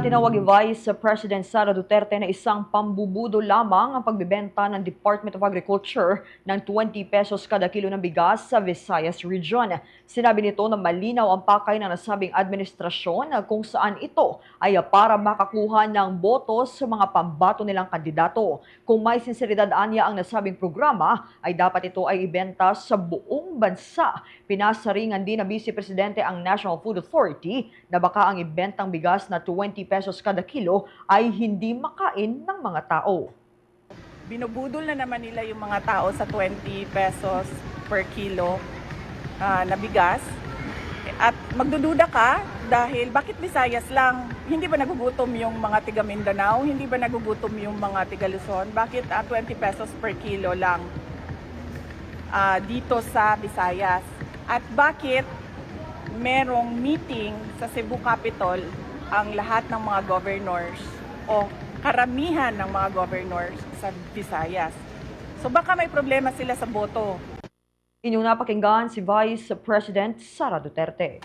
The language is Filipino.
Tinawag ni Vice President Sara Duterte na isang pambubudo lamang ang pagbibenta ng Department of Agriculture ng 20 pesos kada kilo ng bigas sa Visayas Region. Sinabi nito na malinaw ang pakay ng nasabing administrasyon na kung saan ito ay para makakuha ng boto sa mga pambato nilang kandidato. Kung may sinseridad anya ang nasabing programa, ay dapat ito ay ibenta sa buong bansa. Pinasaringan din ng Vice Presidente ang National Food Authority na baka ang ibentang bigas na 20 pesos kada kilo ay hindi makain ng mga tao. binubudol na naman nila yung mga tao sa 20 pesos per kilo ah, na bigas. At magdududa ka dahil bakit Visayas lang? Hindi ba nagugutom yung mga tiga Mindanao? Hindi ba nagugutom yung mga tiga Luzon? Bakit ah, 20 pesos per kilo lang ah, dito sa Visayas? At bakit merong meeting sa Cebu Capitol ang lahat ng mga governors o karamihan ng mga governors sa Visayas. So baka may problema sila sa boto. Inyong napakinggan si Vice President Sara Duterte.